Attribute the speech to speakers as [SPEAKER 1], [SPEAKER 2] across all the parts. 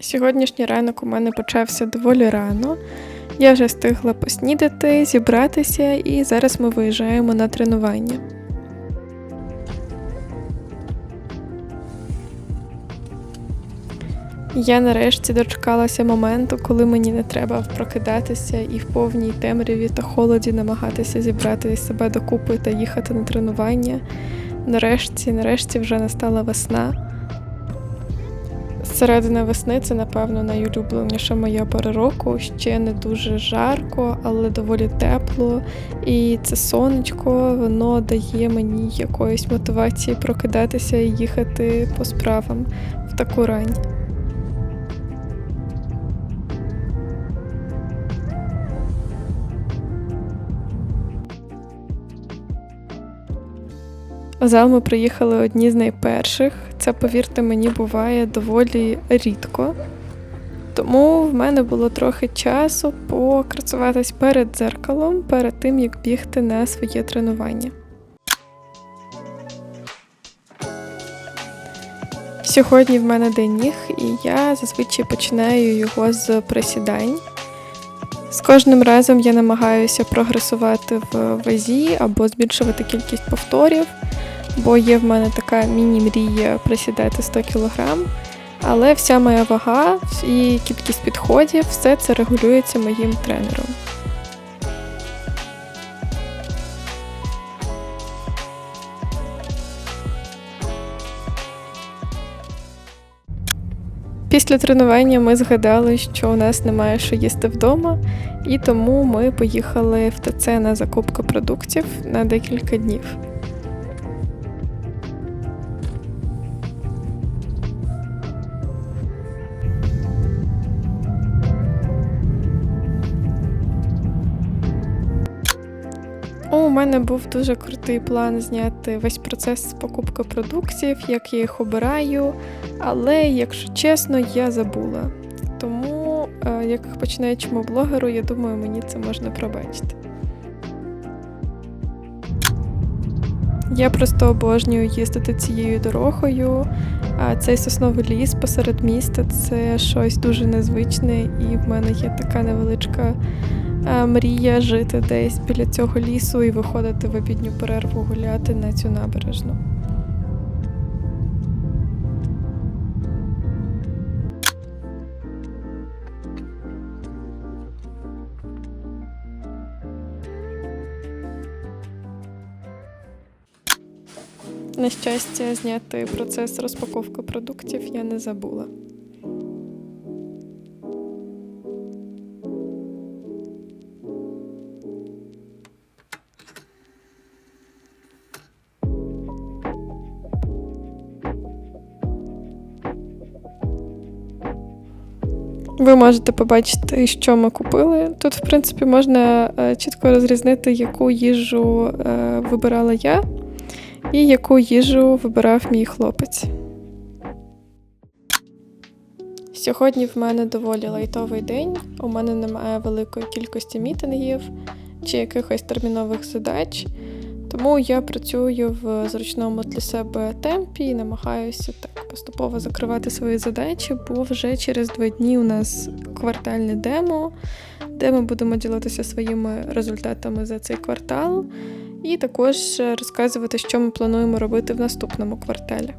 [SPEAKER 1] Сьогоднішній ранок у мене почався доволі рано. Я вже встигла поснідати, зібратися, і зараз ми виїжджаємо на тренування. Я нарешті дочекалася моменту, коли мені не треба прокидатися і в повній темряві та холоді намагатися зібрати себе докупи та їхати на тренування. Нарешті, нарешті вже настала весна. Середина весни це, напевно, найулюбленіша моя пора року. Ще не дуже жарко, але доволі тепло. І це сонечко, воно дає мені якоїсь мотивації прокидатися і їхати по справам в таку рань. У зал ми приїхали одні з найперших. Це, повірте мені, буває доволі рідко. Тому в мене було трохи часу покрасуватись перед дзеркалом, перед тим, як бігти на своє тренування. Сьогодні в мене день ніг, і я зазвичай починаю його з присідань. З кожним разом я намагаюся прогресувати в вазі або збільшувати кількість повторів, бо є в мене така міні-мрія присідати 100 кг. Але вся моя вага і кількість підходів, все це регулюється моїм тренером. Після тренування ми згадали, що у нас немає що їсти вдома, і тому ми поїхали в ТЦ на закупку продуктів на декілька днів. У мене був дуже крутий план зняти весь процес покупки продуктів, як я їх обираю. Але, якщо чесно, я забула. Тому, е, як починаючому блогеру, я думаю, мені це можна пробачити. Я просто обожнюю їздити цією дорогою. Цей сосновий ліс посеред міста це щось дуже незвичне, і в мене є така невеличка е, мрія жити десь біля цього лісу і виходити в обідню перерву гуляти на цю набережну. На щастя, зняти процес розпаковки продуктів я не забула. Ви можете побачити, що ми купили. Тут, в принципі, можна е, чітко розрізнити, яку їжу е, вибирала я і яку їжу вибирав мій хлопець. Сьогодні в мене доволі лайтовий день. У мене немає великої кількості мітингів чи якихось термінових задач. Тому я працюю в зручному для себе темпі і намагаюся так поступово закривати свої задачі, бо вже через два дні у нас квартальне демо, де ми будемо ділитися своїми результатами за цей квартал, і також розказувати, що ми плануємо робити в наступному кварталі.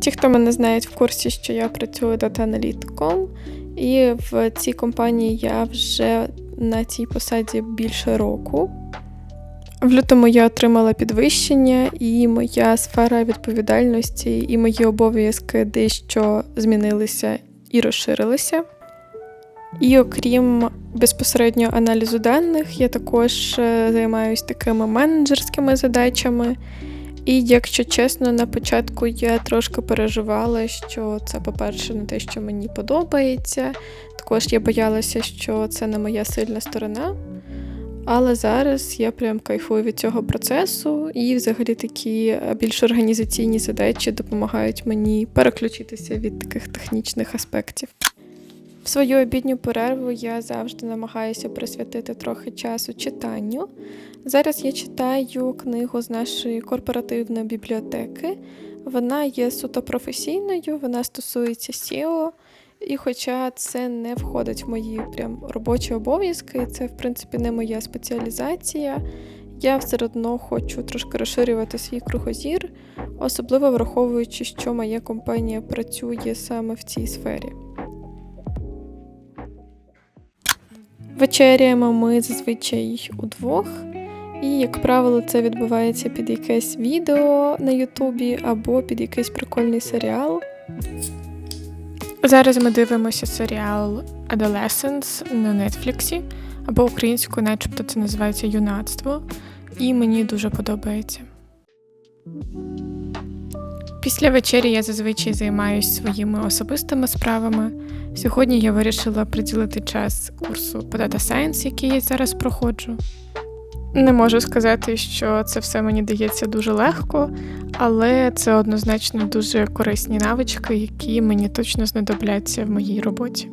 [SPEAKER 1] Ті, хто мене знають, в курсі, що я працюю дата-аналітиком, і в цій компанії я вже на цій посаді більше року. В лютому я отримала підвищення, і моя сфера відповідальності і мої обов'язки дещо змінилися і розширилися. І окрім безпосередньо аналізу даних, я також займаюся такими менеджерськими задачами. І, якщо чесно, на початку я трошки переживала, що це, по-перше, не те, що мені подобається. Також я боялася, що це не моя сильна сторона. Але зараз я прям кайфую від цього процесу, і взагалі такі більш організаційні задачі допомагають мені переключитися від таких технічних аспектів. В свою обідню перерву я завжди намагаюся присвятити трохи часу читанню. Зараз я читаю книгу з нашої корпоративної бібліотеки. Вона є суто професійною, вона стосується SEO, і хоча це не входить в мої прям робочі обов'язки, це в принципі не моя спеціалізація. Я все одно хочу трошки розширювати свій кругозір, особливо враховуючи, що моя компанія працює саме в цій сфері. Вечеряємо ми зазвичай удвох, і, як правило, це відбувається під якесь відео на Ютубі або під якийсь прикольний серіал. Зараз ми дивимося серіал Adolescence на Нетфліксі, або українською, начебто це називається юнацтво, і мені дуже подобається. Після вечері я зазвичай займаюся своїми особистими справами. Сьогодні я вирішила приділити час курсу по Data Science, який я зараз проходжу. Не можу сказати, що це все мені дається дуже легко, але це однозначно дуже корисні навички, які мені точно знадобляться в моїй роботі.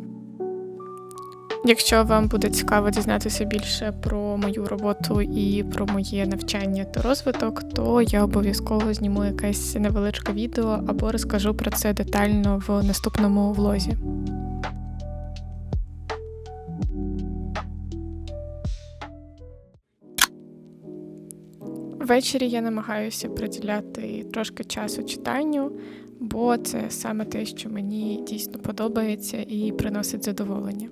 [SPEAKER 1] Якщо вам буде цікаво дізнатися більше про мою роботу і про моє навчання та розвиток, то я обов'язково зніму якесь невеличке відео або розкажу про це детально в наступному влозі. Ввечері я намагаюся приділяти трошки часу читанню, бо це саме те, що мені дійсно подобається і приносить задоволення.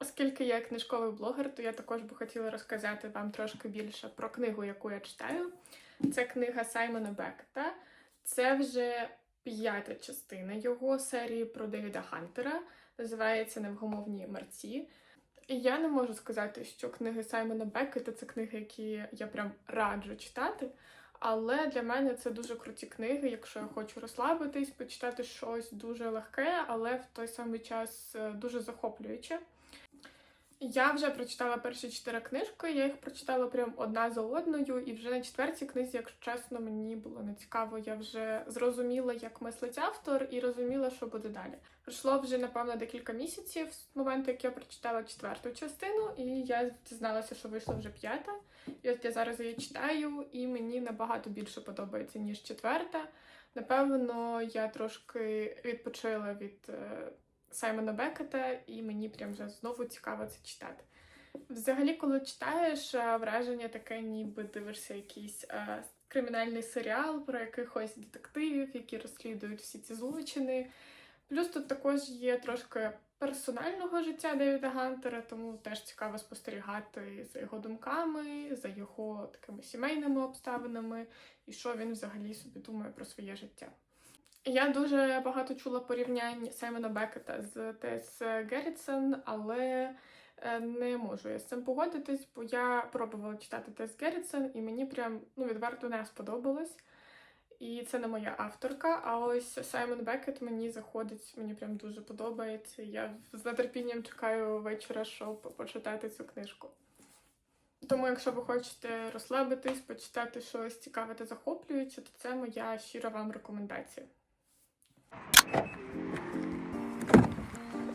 [SPEAKER 1] Оскільки я книжковий блогер, то я також би хотіла розказати вам трошки більше про книгу, яку я читаю. Це книга Саймона Бекета. Це вже п'ята частина його серії про Девіда Хантера. Називається Невгомовні мерці. І я не можу сказати, що книги Саймона Бекета це книги, які я прям раджу читати. Але для мене це дуже круті книги, якщо я хочу розслабитись, почитати щось дуже легке, але в той самий час е, дуже захоплююче. Я вже прочитала перші чотири книжки, я їх прочитала прям одна за одною, і вже на четвертій книзі, якщо чесно, мені було не цікаво. Я вже зрозуміла, як мислить автор, і розуміла, що буде далі. Пройшло вже, напевно, декілька місяців з моменту, як я прочитала четверту частину, і я дізналася, що вийшла вже п'ята. І от я зараз її читаю, і мені набагато більше подобається, ніж четверта. Напевно, я трошки відпочила від. Саймона Бекета, і мені прям вже знову цікаво це читати. Взагалі, коли читаєш, е, враження таке, ніби дивишся якийсь е, кримінальний серіал про якихось детективів, які розслідують всі ці злочини. Плюс тут також є трошки персонального життя Девіда Гантера, тому теж цікаво спостерігати за його думками, за його такими сімейними обставинами і що він взагалі собі думає про своє життя. Я дуже багато чула порівнянь Саймона Бекета з Тес Геррітсон, але е, не можу я з цим погодитись, бо я пробувала читати Тес Геррітсон, і мені прям ну, відверто не сподобалось. І це не моя авторка. А ось Саймон Бекет мені заходить, мені прям дуже подобається. Я з нетерпінням чекаю вечора, щоб почитати цю книжку. Тому, якщо ви хочете розслабитись, почитати щось цікаве та захоплююче, то це моя щира вам рекомендація.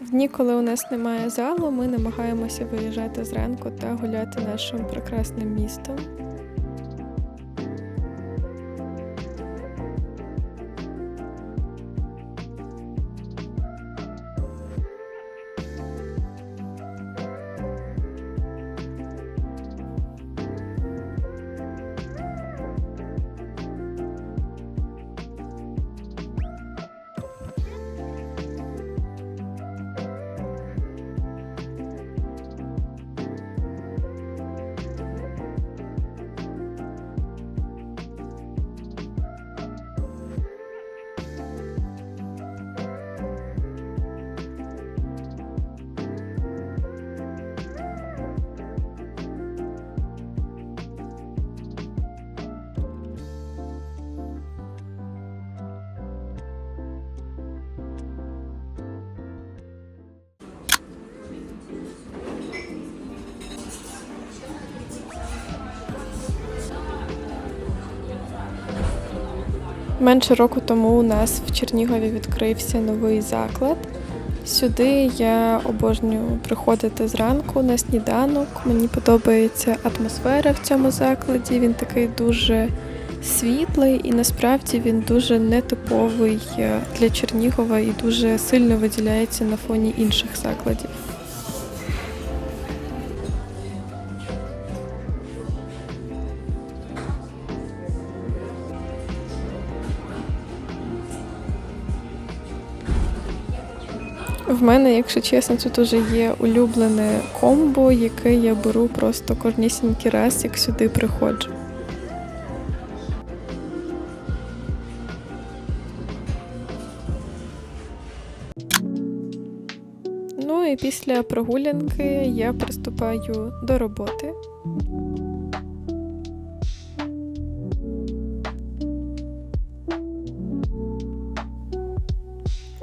[SPEAKER 1] В дні, коли у нас немає залу, ми намагаємося виїжджати зранку та гуляти нашим прекрасним містом. Менше року тому у нас в Чернігові відкрився новий заклад. Сюди я обожнюю приходити зранку на сніданок. Мені подобається атмосфера в цьому закладі. Він такий дуже світлий і насправді він дуже нетиповий е, для Чернігова і дуже сильно виділяється на фоні інших закладів. В мене, якщо чесно, тут уже є улюблене комбо, яке я беру просто кожнісінький раз, як сюди приходжу. Ну і після прогулянки я приступаю до роботи.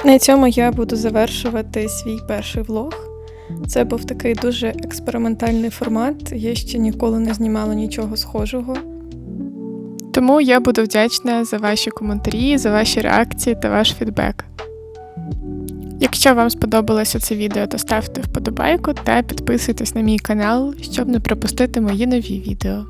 [SPEAKER 1] На цьому я буду завершувати свій перший влог. Це був такий дуже експериментальний формат. Я ще ніколи не знімала нічого схожого. Тому я буду вдячна за ваші коментарі, за ваші реакції та ваш фідбек. Якщо вам сподобалося це відео, то ставте вподобайку та підписуйтесь на мій канал, щоб не пропустити мої нові відео.